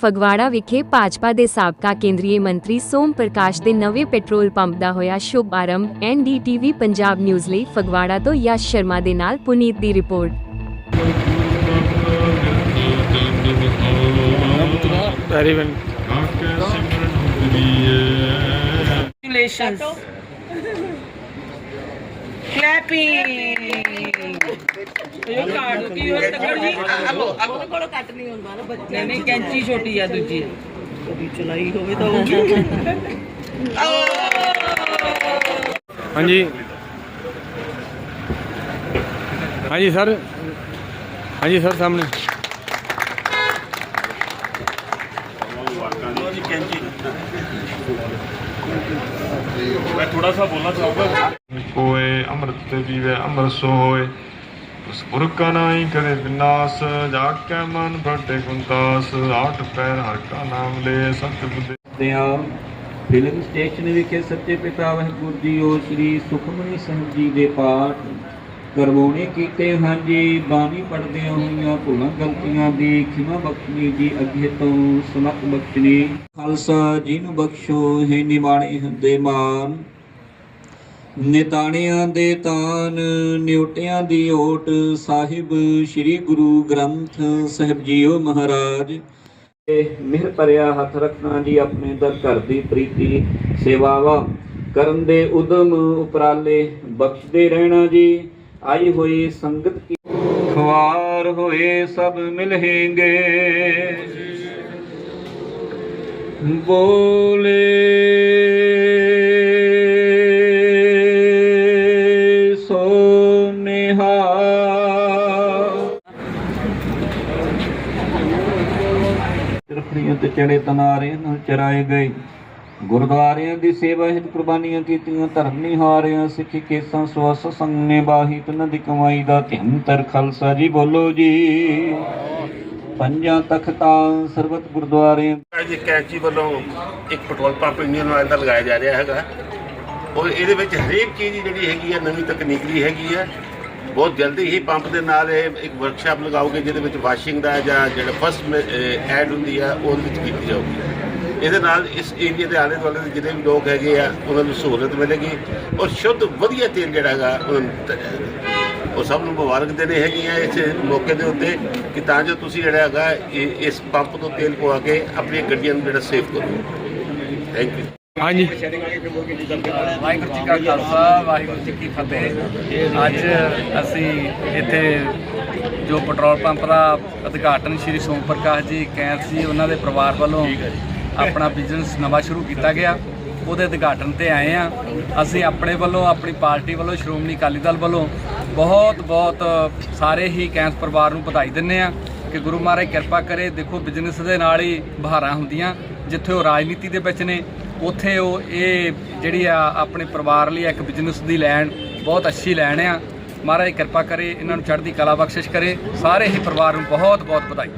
ਫਗਵਾੜਾ ਵਿਖੇ ਭਾਜਪਾ ਦੇ ਸਾਬਕਾ ਕੇਂਦਰੀ ਮੰਤਰੀ ਸੋਮ ਪ੍ਰਕਾਸ਼ ਦੇ ਨਵੇਂ ਪੈਟਰੋਲ ਪੰਪ ਦਾ ਹੋਇਆ ਸ਼ੁਭ ਆਰੰਭ ਐਨਡੀਟੀਵੀ ਪੰਜਾਬ ਨਿਊਜ਼ ਲਈ ਫਗਵਾੜਾ ਤੋਂ ਯਸ਼ ਸ਼ਰਮਾ ਦੇ ਨਾਲ ਪੁਨੀਤ ਦੀ ਰਿਪੋਰਟ। Congratulations. Clapping. ਇਹ ਕਾਰਡ ਕੀ ਹੋ ਤੱਕੜ ਜੀ ਹਲੋ ਆਪਣੇ ਕੋਲ ਕੱਟ ਨਹੀਂ ਹੁੰਦਾ ਨਾ ਬੱਚੇ ਨਹੀਂ ਕੈਂਚੀ ਛੋਟੀ ਆ ਦੂਜੀ। ਕਦੀ ਚਲਾਈ ਹੋਵੇ ਤਾਂ ਹਾਂਜੀ। ਹਾਂਜੀ ਸਰ। ਹਾਂਜੀ ਸਰ ਸਾਹਮਣੇ। मैं थोड़ा सा बोलना चाहूँगा कोय अमृत पीवे अमर सोय उस पुरख का नाई करे विनाश जाके मन भटे कुंतास आठ पैर हर का नाम ले सत्य बुद्धि ਦਿਆਂ ਫਿਲਮ ਸਟੇਸ਼ਨ ਵਿਖੇ ਸੱਚੇ ਪਿਤਾ ਵਾਹਿਗੁਰੂ ਜੀਓ ਸ੍ਰੀ ਸੁਖਮਨੀ ਸਾਹਿਬ ਜੀ ਦੇ ਪਾਠ ਕਰਵਾਉਣੇ ਕੀਤੇ ਹਨ ਜੀ, ਬਾਣੀ ਪੜਦਿਆਂ ਹੋਈਆਂ ਭੁੱਲਾਂ ਗਲਤੀਆਂ ਦੀ ਖਿਮਾ ਬਖਸ਼ਣੀ ਜੀ ਅੱਗੇ ਤੋਂ ਸਮਤ ਬਖਸ਼ਣੀ। ਖਾਲਸਾ ਜੀ ਨੂੰ ਬਖਸ਼ੋ, ਹੈ ਨਿਮਾਣੇ ਹੁੰਦੇ ਮਾਨ। ਨਿਤਾਣਿਆਂ ਦੇ ਤਾਨ, ਨਿਉਟਿਆਂ ਦੀ ਓਟ, ਸਾਹਿਬ ਸ੍ਰੀ ਗੁਰੂ ਗ੍ਰੰਥ ਸਾਹਿਬ ਜੀਓ ਮਹਾਰਾਜ। ਤੇ ਮਿਹਰ ਭਰਿਆ ਹੱਥ ਰੱਖਣਾ ਜੀ ਆਪਣੇ ਦਰ ਘਰ ਦੀ ਪ੍ਰੀਤੀ ਸੇਵਾਵਾ। ਕਰਨ ਦੇ ਉਦਮ ਉਪਰਾਲੇ ਬਖਸ਼ਦੇ ਰਹਿਣਾ ਜੀ। ਆਈ ਹੋਈ ਸੰਗਤ ਕੀ ਖਵਾਰ ਹੋਏ ਸਭ ਮਿਲहेंगे ਬੋਲੇ ਸੋ ਨਿਹਾਲ ਤੇ ਚੜੇ ਤਨਾਰੇ ਨਾਲ ਚਰਾਏ ਗਏ। ਗੁਰਦੁਆਰਿਆਂ ਦੀ ਸੇਵਾ ਹਿਤ ਕੁਰਬਾਨੀਆਂ ਕੀਤੀਆਂ, ਧਰਮ ਨਿਹਾਰਿਆਂ, ਸਿੱਖੀ ਕੇਸਾਂ, ਸਵਾਸ ਸੰਗ ਨੇ ਬਾਹੀ ਤਨ ਦੀ ਕਮਾਈ ਦਾ ਧਿਆਨ ਖਾਲਸਾ ਜੀ, ਬੋਲੋ ਜੀ। ਪੰਜਾਂ ਤਖਤਾਂ ਸਰਬਤ ਗੁਰਦੁਆਰੇ ਜੀ, ਕੈਂਚੀ ਵੱਲੋਂ ਇੱਕ ਪੈਟਰੋਲ ਪੰਪ ਇੰਡੀਅਨ ਆਇਲ ਦਾ ਲਗਾਇਆ ਜਾ ਰਿਹਾ ਹੈਗਾ। ਔਰ ਇਹਦੇ ਵਿੱਚ ਹਰੇਕ ਚੀਜ਼ ਜਿਹੜੀ ਹੈਗੀ ਹੈ ਨਵੀਂ ਤਕਨੀਕ ਦੀ ਹੈਗੀ ਹੈ ਬਹੁਤ ਜਲਦੀ ਹੀ ਪੰਪ ਦੇ ਨਾਲ ਇਹ ਇੱਕ ਵਰਕਸ਼ਾਪ ਲਗਾਓਗੇ, ਜਿਹਦੇ ਵਿੱਚ ਵਾਸ਼ਿੰਗ ਦਾ ਜਾਂ ਜਿਹੜਾ ਫਸਟ ਐਡ ਹੁੰਦੀ ਹੈ ਉਹਦੇ ਵਿੱਚ ਕੀਤੀ ਜਾਊਗੀ। ਇਹਦੇ ਨਾਲ ਇਸ ਏਰੀਆ ਦੇ ਆਲੇ ਦੁਆਲੇ ਦੇ ਜਿੰਨੇ ਵੀ ਲੋਕ ਹੈਗੇ ਆ ਉਹਨਾਂ ਨੂੰ ਸਹੂਲਤ ਮਿਲੇਗੀ ਔਰ ਸ਼ੁੱਧ ਵਧੀਆ ਤੇਲ ਜਿਹੜਾ ਹੈਗਾ ਉਹਨਾਂ ਨੂੰ ਦਿੱਤਾ ਜਾਏਗਾ ਉਹ ਸਭ ਨੂੰ ਮੁਬਾਰਕ ਦੇਣੇ ਹੈਗੀ ਆ ਇਸ ਮੌਕੇ ਦੇ ਉੱਤੇ ਕਿ ਤਾਂ ਜੋ ਤੁਸੀਂ ਜਿਹੜਾ ਹੈਗਾ ਇਹ- ਇਸ ਪੰਪ ਤੋਂ ਤੇਲ ਪਵਾ ਕੇ ਆਪਣੀਆਂ ਗੱਡੀਆਂ ਨੂੰ ਜਿਹੜਾ ਸੇਵ ਕਰੋ। ਥੈਂਕ ਯੂ ਹਾਂਜੀ। ਵਾਹਿਗੁਰੂ ਜੀ ਕਾ ਖਾਲਸਾ ਵਾਹਿਗੁਰੂ ਜੀ ਕੀ ਫਤਿਹ। ਅੱਜ ਅਸੀਂ ਇੱਥੇ ਜੋ ਪੈਟਰੋਲ ਪੰਪ ਦਾ ਉਦਘਾਟਨ ਸ਼੍ਰੀ ਸੋਮ ਪ੍ਰਕਾਸ਼ ਜੀ ਕੈਂਸ ਜੀ ਉਹਨਾਂ ਦੇ ਪਰਿਵਾਰ ਵੱਲੋਂ ਆਪਣਾ ਬਿਜ਼ਨਸ ਨਵਾਂ ਸ਼ੁਰੂ ਕੀਤਾ ਗਿਆ। ਉਹਦੇ ਉਦਘਾਟਨ ਤੇ ਆਏ ਆ ਅਸੀਂ ਆਪਣੇ ਵੱਲੋਂ, ਆਪਣੀ ਪਾਰਟੀ ਵੱਲੋਂ, ਸ਼੍ਰੋਮਣੀ ਅਕਾਲੀ ਦਲ ਵੱਲੋਂ ਬਹੁਤ ਬਹੁਤ ਸਾਰੇ ਹੀ ਕੈਂਸ ਪਰਿਵਾਰ ਨੂੰ ਵਧਾਈ ਦਿੰਨੇ ਆ ਕਿ ਗੁਰੂ ਮਹਾਰਾਜ ਕਿਰਪਾ ਕਰੇ। ਦੇਖੋ ਬਿਜ਼ਨਸ ਦੇ ਨਾਲ ਹੀ ਬਹਾਰਾਂ ਹੁੰਦੀਆਂ। ਜਿੱਥੇ ਉਹ ਰਾਜਨੀਤੀ ਦੇ ਵਿੱਚ ਨੇ, ਉੱਥੇ ਉਹ ਇਹ ਜਿਹੜੀ ਆ ਆਪਣੇ ਪਰਿਵਾਰ ਲਈ ਇੱਕ ਬਿਜ਼ਨਸ ਦੀ ਲੈਣ, ਬਹੁਤ ਅੱਛੀ ਲੈਣ ਆ। ਮਹਾਰਾਜ ਕਿਰਪਾ ਕਰੇ, ਇਹਨਾਂ ਨੂੰ ਚੜ੍ਹਦੀ ਕਲਾ ਬਖਸ਼ਿਸ਼ ਕਰੇ। ਸਾਰੇ ਹੀ ਪਰਿਵਾਰ ਨੂੰ ਬਹੁਤ ਬਹੁਤ ਵਧਾਈ।